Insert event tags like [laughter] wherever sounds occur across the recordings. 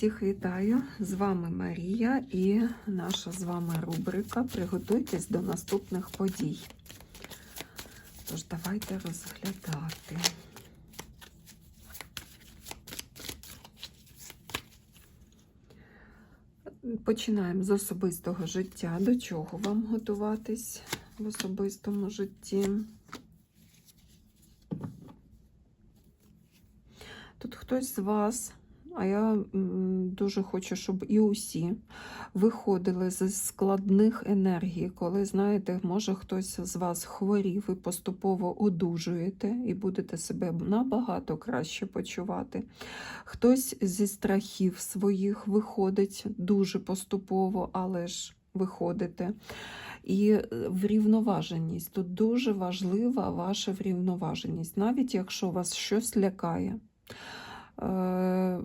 Всіх вітаю! З вами Марія і наша з вами рубрика Приготуйтесь до наступних подій. Тож, давайте розглядати. Починаємо з особистого життя. До чого вам готуватись в особистому житті? Тут хтось з вас, а я дуже хочу, щоб і усі виходили з складних енергій, коли, знаєте, може хтось з вас хворів і поступово одужуєте, і будете себе набагато краще почувати. Хтось зі страхів своїх виходить дуже поступово, але ж виходите. І е, врівноваженість. Тут дуже важлива ваша врівноваженість, навіть якщо вас щось лякає. Е,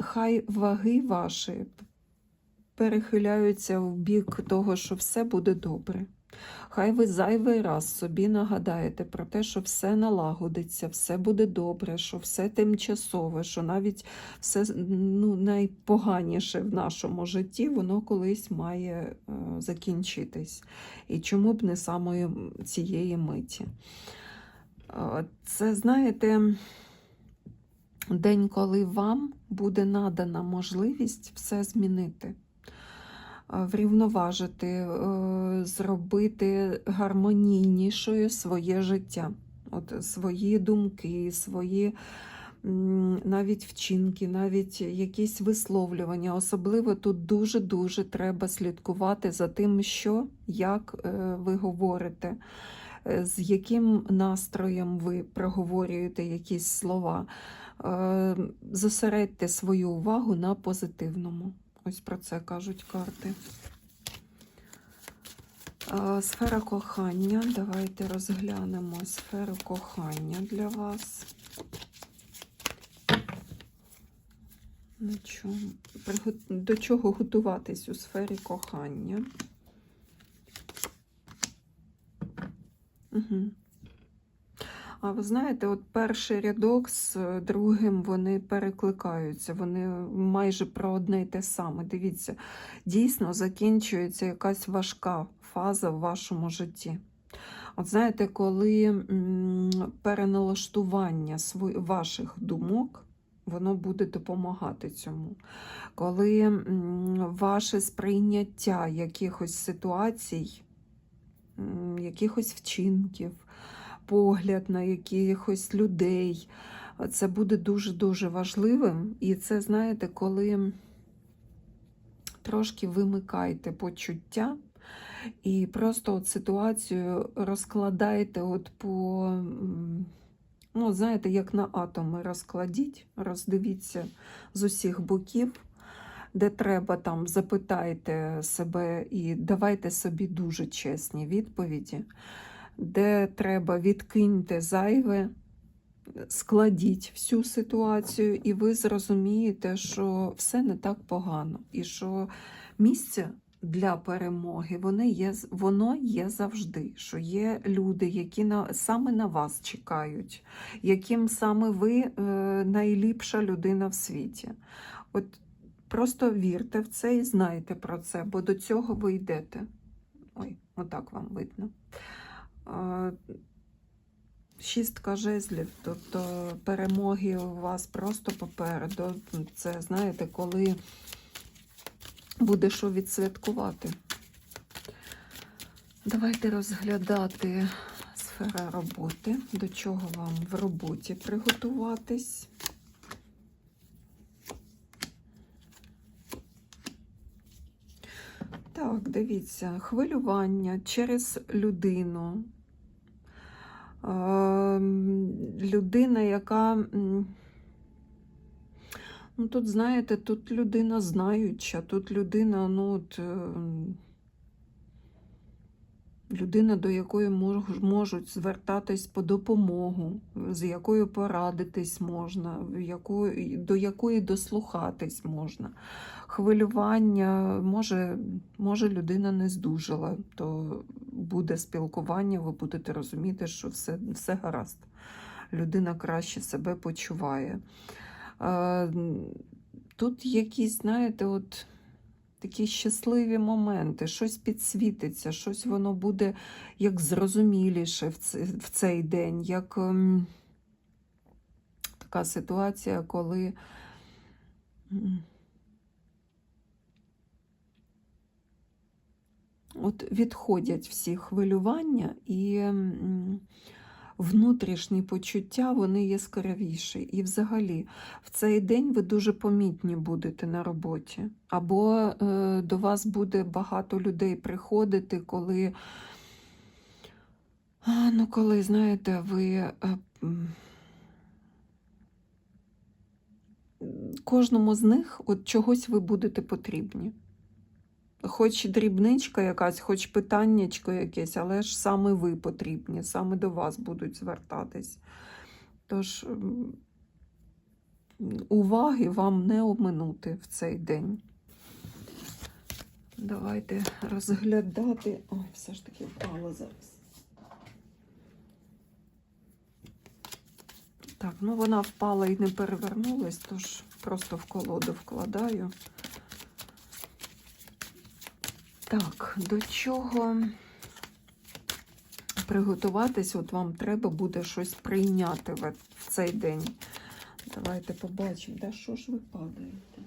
Хай ваги ваші перехиляються в бік того, що все буде добре. Хай ви зайвий раз собі нагадаєте про те, що все налагодиться, все буде добре, що все тимчасове, що навіть все ну, найпоганіше в нашому житті, воно колись має е, закінчитись. І чому б не самої цієї миті? Е, Це, знаєте, день, коли вам буде надана можливість все змінити, е, врівноважити, е, зробити гармонійнішою своє життя, От свої думки, свої навіть вчинки, навіть якісь висловлювання. Особливо тут дуже-дуже треба слідкувати за тим, що, як е, ви говорите. З яким настроєм ви проговорюєте якісь слова. Е, Зосередьте свою увагу на позитивному. Ось про це кажуть карти. Е, Сфера кохання. Давайте розглянемо сферу кохання для вас. До чого готуватись у сфері кохання? Угу. А ви знаєте, от перший рядок з е, другим вони перекликаються, вони майже про одне й те саме. Дивіться, дійсно закінчується якась важка фаза в вашому житті. От знаєте, коли переналаштування ваших думок, воно буде допомагати цьому. Коли ваше сприйняття якихось ситуацій, якихось вчинків, погляд на якихось людей. Це буде дуже-дуже важливим. І це, знаєте, коли трошки вимикаєте почуття і просто от ситуацію розкладаєте от по, ну, знаєте, як на атоми розкладіть, роздивіться з усіх боків. Де треба, там запитайте себе і давайте собі дуже чесні відповіді де треба відкиньте зайве, складіть всю ситуацію, і ви зрозумієте, що все не так погано, і що місце для перемоги воно є, воно є завжди. Що є люди, які на, саме на вас чекають, яким саме ви е, найліпша людина в світі. От Просто вірте в це і знайте про це, бо до цього ви йдете. Ой, отак вам видно. Шістка жезлів, тобто перемоги у вас просто попереду. Це, знаєте, коли буде що відсвяткувати. Давайте розглядати сфера роботи, до чого вам в роботі приготуватись. Так, дивіться, хвилювання через людину. Людина, яка. Ну, тут, знаєте, тут людина знаюча, тут людина, ну, от, ем, людина, до якої можуть звертатись по допомогу, з якою порадитись можна, до якої дослухатись можна. Хвилювання, може, може людина не здужала, то буде спілкування, ви будете розуміти, що все, все гаразд. Людина краще себе почуває. Е, Тут якісь, знаєте, от такі щасливі моменти, щось підсвітиться, щось воно буде як зрозуміліше в цей, день, як ем, така ситуація, коли. От відходять всі хвилювання і внутрішні почуття вони яскравіші. І взагалі в цей день ви дуже помітні будете на роботі. Або е, до вас буде багато людей приходити, коли, ну, коли знаєте, ви. е, Кожному з них от чогось ви будете потрібні. Хоч дрібничка якась, хоч питаннячко якесь, але ж саме ви потрібні, саме до вас будуть звертатись. Тож уваги вам не обминути в цей день. Давайте розглядати. Ой, все ж таки впало зараз. Так, ну вона впала і не перевернулась, тож просто в колоду вкладаю. Так, до чого приготуватись? От вам треба буде щось прийняти в, цей день. Давайте побачимо, да що ж ви падаєте?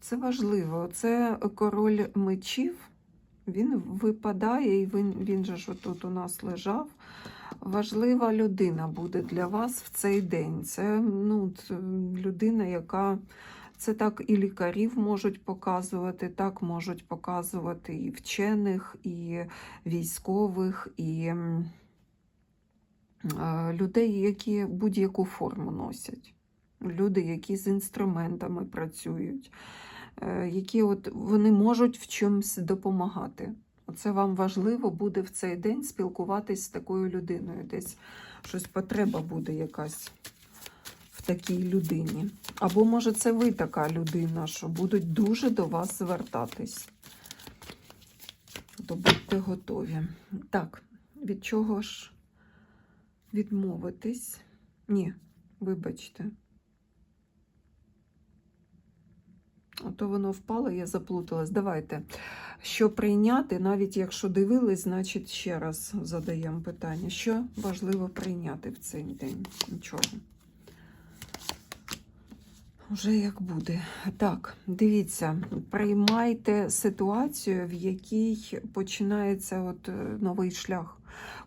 Це важливо. Це король мечів. Він випадає, і він, він же ж отут у нас лежав. Важлива людина буде для вас в цей день. Це ну, людина, яка це так і лікарів можуть показувати, так можуть показувати і вчених, і військових, і е, людей, які будь-яку форму носять. Люди, які з інструментами працюють, е, які от вони можуть в чомусь допомагати. Це вам важливо буде в цей день спілкуватись з такою людиною. Десь щось потреба буде якась такій людині. Або, може, це ви така людина, що будуть дуже до вас звертатись. То будьте готові. Так, від чого ж відмовитись? Ні, вибачте. Ото воно впало, я заплуталась. Давайте. Що прийняти, навіть якщо дивились, значить ще раз задаємо питання. Що важливо прийняти в цей день? Нічого. Вже як буде. Так, дивіться, приймайте ситуацію, в якій починається от е, новий шлях.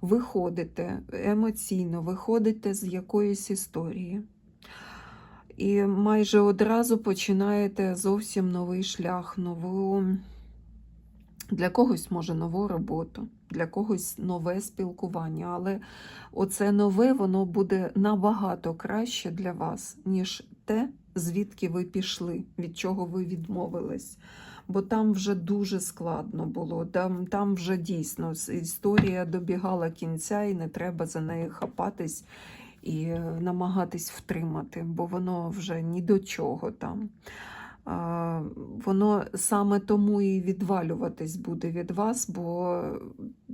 Виходите емоційно, виходите з якоїсь історії. І майже одразу починаєте зовсім новий шлях, нову для когось може нову роботу, для когось нове спілкування, але оце нове воно буде набагато краще для вас, ніж те, звідки ви пішли, від чого ви відмовились. Бо там вже дуже складно було. Там, там вже дійсно історія добігала кінця, і не треба за неї хапатись і е, намагатись втримати, бо воно вже ні до чого там. А, Воно саме тому і відвалюватись буде від вас, бо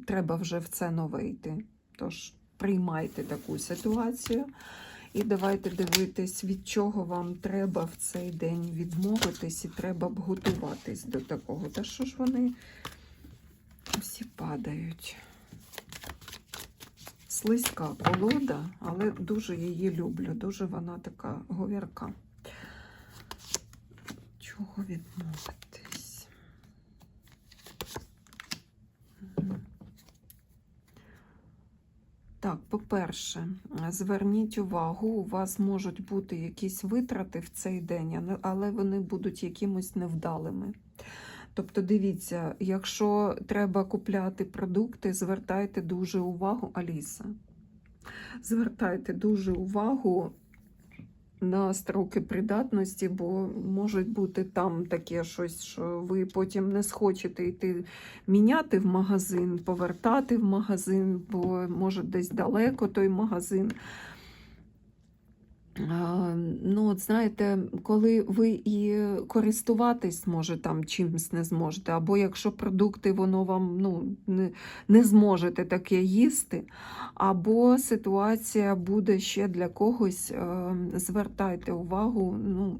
треба вже в це нове. Тож приймайте таку ситуацію і давайте дивитись, від чого вам треба в цей день відмовитись, і треба б готуватись до такого. Та що ж вони всі падають? Слизька колода, але дуже її люблю. Дуже вона така говірка. Чого відмовитись? Так, по-перше, зверніть увагу, у вас можуть бути якісь витрати в цей день, але- вони будуть якимось невдалими. Тобто, дивіться, якщо треба купляти продукти, звертайте дуже увагу, Аліса. Звертайте дуже увагу на строки придатності, бо можуть бути там таке щось, що ви потім не схочете йти міняти в магазин, повертати в магазин, бо може десь далеко той магазин. Ну, от знаєте, коли ви і користуватись, може, там чимось не зможете, або якщо продукти воно вам ну, не, не зможете таке їсти, або ситуація буде ще для когось, е, звертайте увагу. Ну,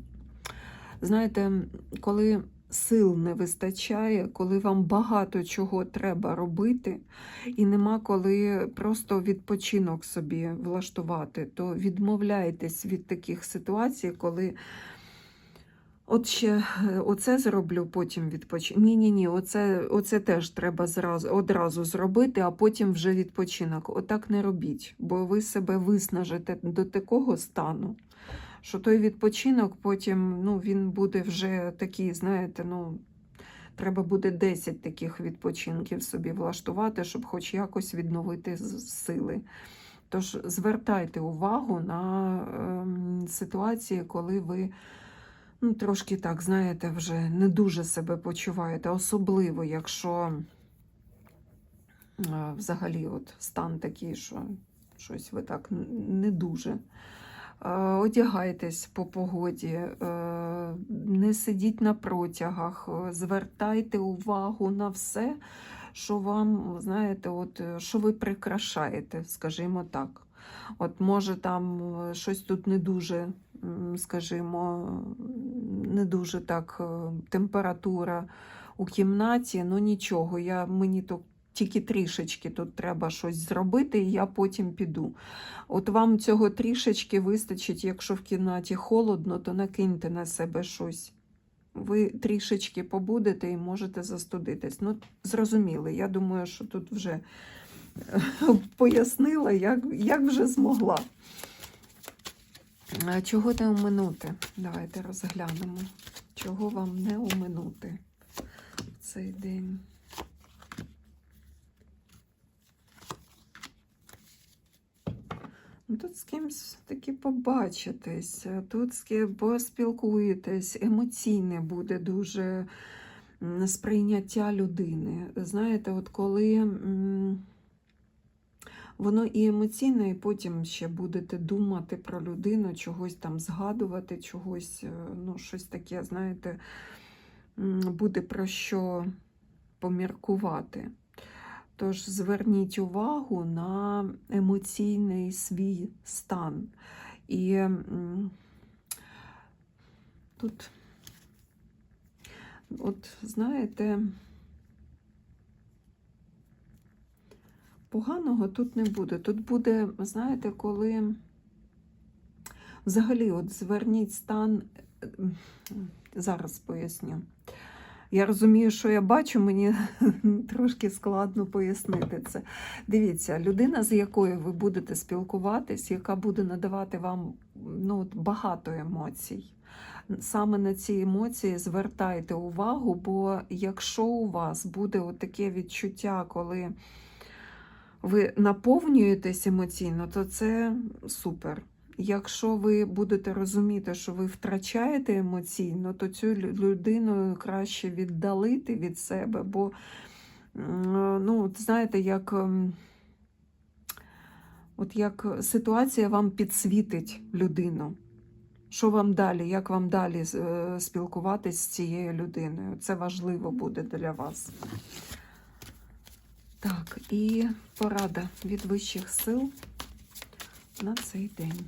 знаєте, коли сил не вистачає, коли вам багато чого треба робити, і нема коли просто відпочинок собі влаштувати, то відмовляйтесь від таких ситуацій, коли. От ще оце зроблю, потім відпочинок. Ні, ні, ні, оце, оце теж треба зразу, одразу зробити, а потім вже відпочинок. Отак не робіть, бо ви себе виснажите до такого стану, що той відпочинок потім ну, він буде вже такий, знаєте, ну, треба буде 10 таких відпочинків собі влаштувати, щоб хоч якось відновити сили. Тож звертайте увагу на ем, ситуації, коли ви ну, трошки так, знаєте, вже не дуже себе почуваєте, особливо, якщо е, взагалі от стан такий, що щось ви так не дуже. Е, Одягайтесь по погоді, е, не сидіть на протягах, е, звертайте увагу на все, що вам, знаєте, от, що ви прикрашаєте, скажімо так. От може там щось тут не дуже, скажімо, не дуже так температура у кімнаті, ну нічого, я, мені то тільки трішечки тут треба щось зробити, і я потім піду. От вам цього трішечки вистачить, якщо в кімнаті холодно, то накиньте на себе щось. Ви трішечки побудете і можете застудитись. Ну, зрозуміли, я думаю, що тут вже [laughs] пояснила, як, як вже змогла. Чого не оминути? Давайте розглянемо. Чого вам не оминути в цей день? Тут з кимось таки побачитесь, тут з ким поспілкуєтесь, емоційне буде дуже сприйняття людини. Знаєте, от коли воно і емоційне, і потім ще будете думати про людину, чогось там згадувати, чогось, е, ну, щось таке, знаєте, буде про що поміркувати. Тож зверніть увагу на емоційний свій стан. І тут, от знаєте, поганого тут не буде. Тут буде, знаєте, коли взагалі от зверніть стан, е, зараз поясню. Я розумію, що я бачу, мені [laughs] трошки складно пояснити це. Дивіться, людина, з якою ви будете спілкуватись, яка буде надавати вам ну, багато емоцій. Саме на ці емоції звертайте увагу, бо якщо у вас буде таке відчуття, коли ви наповнюєтесь емоційно, то це супер. Якщо ви будете розуміти, що ви втрачаєте емоційно, то цю людину краще віддалити від себе, бо ну, знаєте, як, ем, от як ситуація вам підсвітить людину. Що вам далі, як вам далі е, спілкуватись з цією людиною? Це важливо буде для вас. Так, і порада від вищих сил на цей день.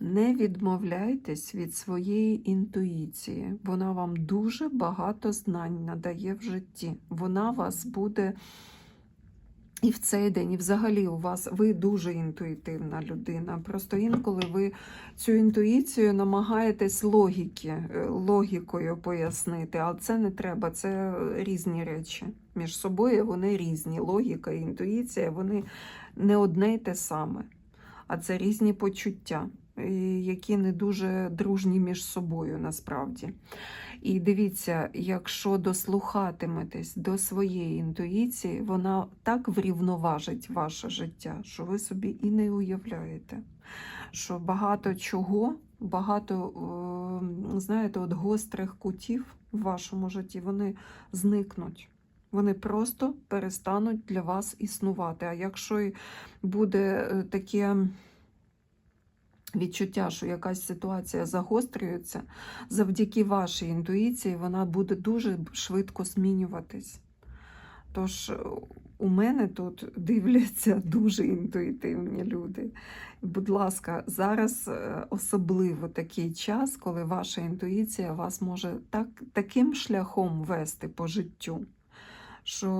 Не відмовляйтесь від своєї інтуїції. Вона вам дуже багато знань надає в житті. Вона вас буде і в цей день, і взагалі у вас ви дуже інтуїтивна людина. Просто інколи ви цю інтуїцію намагаєтесь логіки, е, логікою пояснити, але це не треба, це різні речі. Між собою вони різні. Логіка і інтуїція, вони не одне й те саме, а це різні почуття, які не дуже дружні між собою насправді. І дивіться, якщо дослухатиметесь до своєї інтуїції, вона так врівноважить ваше життя, що ви собі і не уявляєте. Що багато чого, багато е, знаєте, от гострих кутів в вашому житті, вони зникнуть. Вони просто перестануть для вас існувати. А якщо буде е, таке відчуття, що якась ситуація загострюється, завдяки вашій інтуїції вона буде дуже швидко змінюватись. Тож у мене тут дивляться [laughs] дуже інтуїтивні люди. Будь ласка, зараз е, особливо такий час, коли ваша інтуїція вас може так, таким шляхом вести по життю, що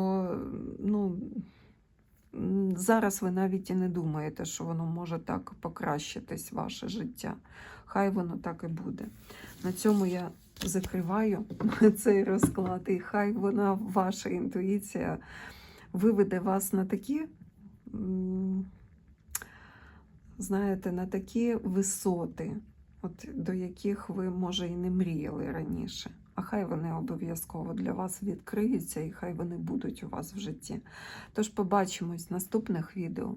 ну, зараз ви навіть і не думаєте, що воно може так покращитись, ваше життя. Хай воно так і буде. На цьому я закриваю [laughs] цей розклад, і хай вона, ваша інтуїція, виведе вас на такі, знаєте, на такі висоти, от, до яких ви, може, і не мріяли раніше. А хай вони обов'язково для вас відкриються і хай вони будуть у вас в житті. Тож побачимось в наступних відео.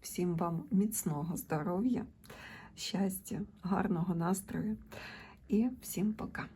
Всім вам міцного здоров'я, щастя, гарного настрою і всім пока!